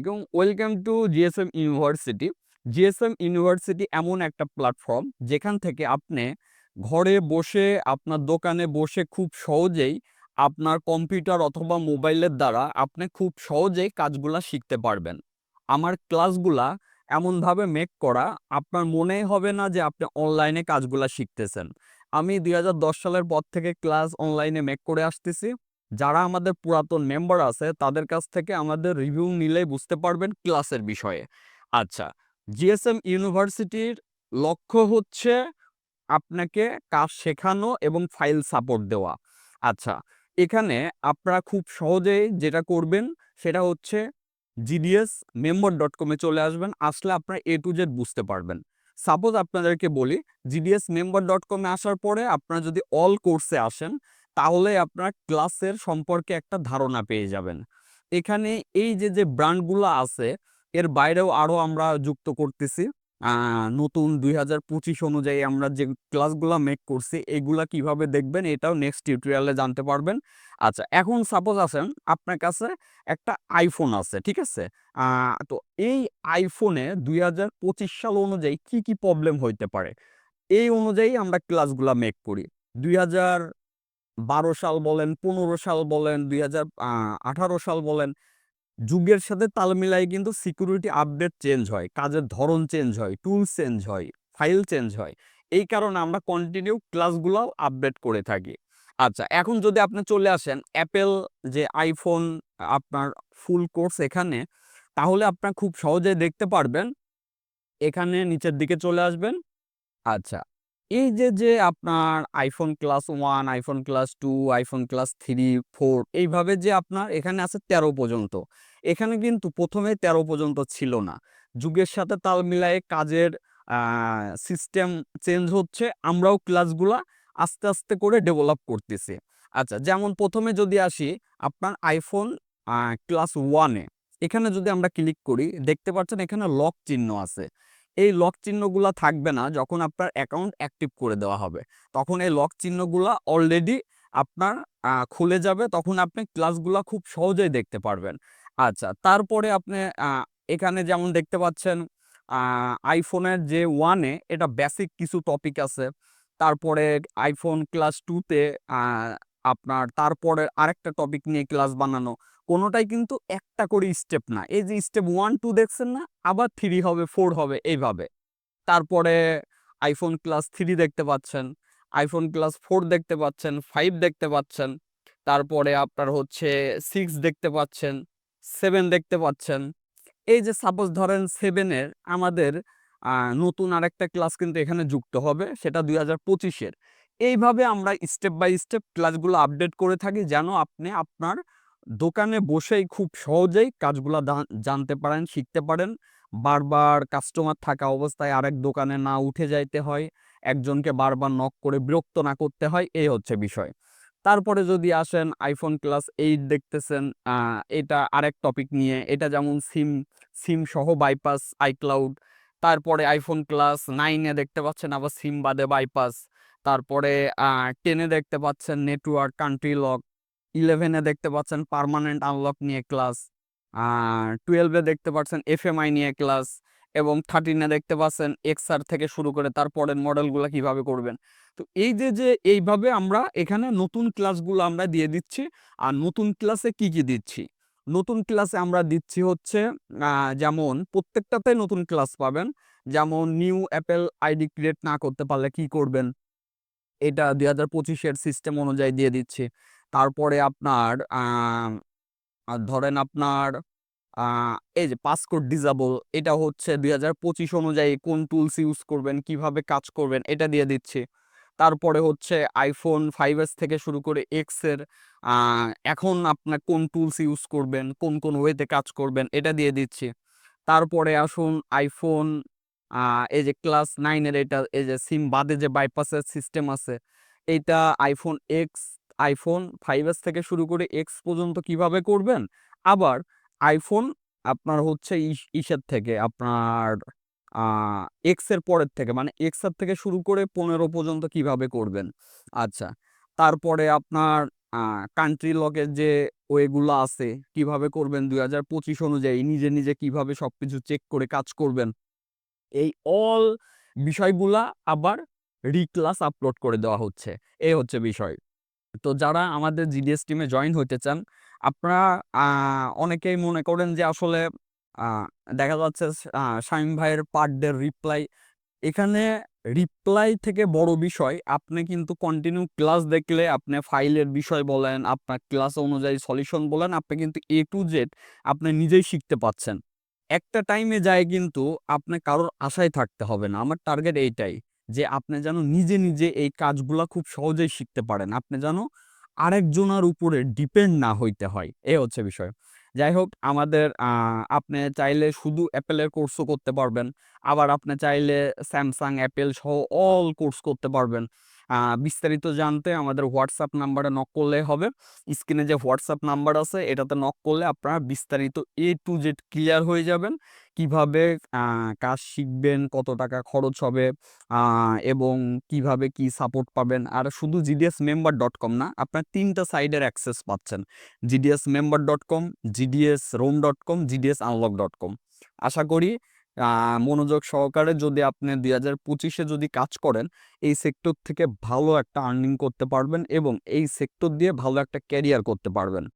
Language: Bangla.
এবং welcome to GSM university GSM university এমন একটা প্ল্যাটফর্ম যেখান থেকে আপনি ঘরে বসে, আপনার দোকানে বসে খুব সহজেই আপনার কম্পিউটার অথবা মোবাইলের দ্বারা আপনি খুব সহজেই কাজগুলা শিখতে পারবেন। আমার ক্লাসগুলা এমনভাবে মেক করা, আপনার মনেই হবে না যে আপনি অনলাইনে কাজগুলা শিখতেছেন। আমি দুই হাজার দশ সালের পর থেকে ক্লাস অনলাইনে মেক করে আসতেছি। যারা আমাদের পুরাতন মেম্বার আছে, তাদের কাছ থেকে আমাদের রিভিউ নিলেই বুঝতে পারবেন ক্লাসের বিষয়ে। আচ্ছা জিএসএম ইউনিভার্সিটির লক্ষ্য হচ্ছে আপনাকে কাজ শেখানো এবং ফাইল সাপোর্ট দেওয়া। আচ্ছা এখানে আপনারা খুব সহজেই যেটা করবেন, সেটা হচ্ছে জিডিএস মেম্বার ডট কমে চলে আসবেন, আসলে আপনারা এ টু জেড বুঝতে পারবেন। সাপোজ আপনাদেরকে বলি, জিডিএস মেম্বার ডট কমে আসার পরে আপনারা যদি অল কোর্সে আসেন তাহলে আপনার ক্লাসের সম্পর্কে একটা ধারণা পেয়ে যাবেন। এখানে এই যে যে ব্র্যান্ডগুলো আছে, এর বাইরেও আরও আমরা যুক্ত করতেছি। নতুন দুই হাজার পঁচিশ অনুযায়ী আমরা যে ক্লাসগুলো মেক করছি, এগুলা কীভাবে দেখবেন এটাও নেক্সট টিউটোরিয়ালে জানতে পারবেন। আচ্ছা এখন সাপোজ আছেন আপনার কাছে একটা আইফোন আছে, ঠিক আছে? তো এই আইফোনে দুই হাজার পঁচিশ সাল অনুযায়ী কি কি প্রবলেম হইতে পারে? এই অনুযায়ী আমরা ক্লাসগুলা মেক করি। দুই হাজার বারো সাল বলেন, পনেরো সাল বলেন, দুই হাজার আঠারো সাল বলেন, যুগের সাথে তাল মিলাই কিন্তু সিকিউরিটি আপডেট চেঞ্জ হয়, কাজের ধরন চেঞ্জ হয় টুল চেঞ্জ হয় ফাইল চেঞ্জ হয়। এই কারণে আমরা কন্টিনিউ ক্লাসগুলো আপডেট করে থাকি। আচ্ছা এখন যদি আপনি চলে আসেন অ্যাপেল যে আইফোন আপনার ফুল কোর্স এখানে, তাহলে আপনার খুব সহজে দেখতে পারবেন, এখানে নিচের দিকে চলে আসবেন। আচ্ছা এই যে যে আপনার iPhone class one iPhone class two iPhone class three four এইভাবে যে আপনার এখানে আছে তেরো পর্যন্ত। এখানে কিন্তু প্রথমে তেরো পর্যন্ত ছিল না। যুগের সাথে তাল মিলায়ে কাজের সিস্টেম চেঞ্জ হচ্ছে, আমরাও ক্লাসগুলা আস্তে আস্তে করে ডেভেলপ করতেছি। আচ্ছা যেমন প্রথমে যদি আসি, আপনার আইফোন ক্লাস ওয়ানে এখানে যদি আমরা ক্লিক করি, দেখতে পাচ্ছেন এখানে লক চিহ্ন আছে। এই লক চিহ্নগুলা থাকবে না যখন আপনার অ্যাকাউন্ট অ্যাক্টিভ করে দেওয়া হবে। তখন এই লক চিহ্নগুলা অলরেডি আপনার খুলে যাবে, তখন আপনি ক্লাসগুলা খুব সহজেই দেখতে পারবেন। আচ্ছা তারপরে আপনি এখানে যেমন দেখতে পাচ্ছেন আইফোনের যে ওয়ানে এটা বেসিক কিছু টপিক আছে। তারপরে আইফোন ক্লাস টুতে আপনার, তারপরে আরেকটা টপিক নিয়ে ক্লাস বানানো। কোনোটাই কিন্তু একটা করে স্টেপ না। এই যে স্টেপ ওয়ান টু দেখছেন না? আবার থ্রি হবে ফোর হবে, এইভাবে। তারপরে আইফোন ক্লাস থ্রি দেখতে পাচ্ছেন আইফোন ক্লাস ফোর দেখতে পাচ্ছেন ফাইভ দেখতে পাচ্ছেন, তারপরে আপনার হচ্ছে সিক্স দেখতে পাচ্ছেন সেভেন দেখতে পাচ্ছেন। এই যে সাপোজ ধরেন সেভেনের আমাদের নতুন আরেকটা ক্লাস কিন্তু এখানে যুক্ত হবে, সেটা দুই হাজার পঁচিশের। এইভাবে আমরা স্টেপ বাই স্টেপ ক্লাসগুলো আপডেট করে থাকি যেন আপনি আপনার দোকানে বসেই খুব সহজেই কাজগুলো জানতে পারেন, শিখতে পারেন। বারবার কাস্টমার থাকা অবস্থায় আরেক দোকানে না উঠে যাইতে হয়, একজনকে বারবার নক করে বিরক্ত না করতে হয় এই হচ্ছে বিষয়। তারপরে যদি আসেন আইফোন ক্লাস এইট দেখতেছেন এটা আরেক টপিক নিয়ে, এটা যেমন সিম সিম সহ বাইপাস আইক্লাউড তারপরে আইফোন ক্লাস নাইনে দেখতে পাচ্ছেন, আবার সিম বাদে বাইপাস তারপরে টেনে দেখতে পাচ্ছেন নেটওয়ার্ক কান্ট্রি লক ইলেভেনে দেখতে পাচ্ছেন পার্মানেন্ট আনলক নিয়ে ক্লাস টুয়েলভে দেখতে পাচ্ছেন এফএমআই নিয়ে ক্লাস এবং থার্টিনে দেখতে পাচ্ছেন এক্সআর থেকে শুরু করে তারপরের মডেলগুলো কীভাবে করবেন। তো এই যে যে এইভাবে আমরা এখানে নতুন ক্লাসগুলো আমরা দিয়ে দিচ্ছি। আর নতুন ক্লাসে কি কি দিচ্ছি? নতুন ক্লাসে আমরা দিচ্ছি হচ্ছে যেমন প্রত্যেকটাতে নতুন ক্লাস পাবেন। যেমন নিউ অ্যাপেল আইডি ক্রিয়েট না করতে পারলে কি করবেন? এটা দুই হাজার পঁচিশের সিস্টেম অনুযায়ী দিয়ে দিচ্ছি। তারপরে আপনার ধরেন আপনার এই যে পাসকোড ডিজাবল এটা হচ্ছে দুই হাজার পঁচিশ অনুযায়ী কোন টুলস ইউজ করবেন, কীভাবে কাজ করবেন, এটা দিয়ে দিচ্ছি। তারপরে হচ্ছে আইফোন ফাইভ এস থেকে শুরু করে এক্সের এখন আপনার কোন টুলস ইউজ করবেন, কোন কোন ওয়েতে কাজ করবেন, এটা দিয়ে দিচ্ছি। তারপরে আসুন আইফোন এই যে ক্লাস নাইনের এটা, এই যে সিম বাদে যে বাইপাসের সিস্টেম আছে, এইটা iPhone X iPhone five S থেকে শুরু করে এক্স পর্যন্ত কীভাবে করবেন আবার আইফোন আপনার হচ্ছে ইস- ইসের থেকে আপনার এক্সের পরের থেকে মানে এক্সের থেকে শুরু করে পনেরো পর্যন্ত কীভাবে করবেন আচ্ছা তারপরে আপনার কান্ট্রি লকের যে ওয়েগুলা আছে, কীভাবে করবেন ২০২৫ অনুযায়ী নিজে, নিজে কীভাবে সবকিছু চেক করে কাজ করবেন। এই অল বিষয়গুলা আবার রিক্লাস আপলোড করে দেওয়া হচ্ছে। এই হচ্ছে বিষয়। তো যারা আমাদের জিডিএস টিমে জয়েন হইতে চান, আপনারা অনেকেই মনে করেন যে আসলে দেখা যাচ্ছে শামীম ভাইয়ের পার ডে রিপ্লাই এখানে রিপ্লাই থেকে বড় বিষয় আপনি কিন্তু কন্টিনিউ ক্লাস দেখলে আপনি ফাইলের বিষয় বলেন, আপনার ক্লাস অনুযায়ী সলিউশন বলেন, আপনি কিন্তু এ টু জেড আপনি নিজেই শিখতে পাচ্ছেন। একটা টাইমে যায় কিন্তু আপনি কারোর আশায় থাকতে হবে না। আমার টার্গেট এইটাই যে আপনি যেন নিজে, নিজে এই কাজগুলা খুব সহজেই শিখতে পারেন। আপনি যেন আরেকজনের উপরে ডিপেন্ড না হইতে হয়। এ হচ্ছে বিষয়। যাই হোক আমাদের আপনি চাইলে শুধু অ্যাপেলের কোর্সও করতে পারবেন। আবার আপনি চাইলে স্যামসাং অ্যাপেল সহ অল কোর্স করতে পারবেন। বিস্তারিত জানতে আমাদের হোয়াটসঅ্যাপ নাম্বারে নক করলেই হবে। স্ক্রিনে যে হোয়াটসঅ্যাপ নাম্বার আছে এটাতে নক করলে আপনারা বিস্তারিত এ টু জেড ক্লিয়ার হয়ে যাবেন। কীভাবে কাজ শিখবেন, কত টাকা খরচ হবে এবং কীভাবে কি সাপোর্ট পাবেন। আর শুধু জিডিএস মেম্বার ডট কম না, আপনার ৩ সাইডের অ্যাক্সেস পাচ্ছেন। GDS member dot com GDS ROM dot com GDS unlock dot com আশা করি মনোযোগ সহকারে যদি আপনি দুই হাজার পঁচিশে যদি কাজ করেন, এই সেক্টর থেকে ভালো একটা আর্নিং করতে পারবেন এবং এই সেক্টর দিয়ে ভালো একটা ক্যারিয়ার করতে পারবেন।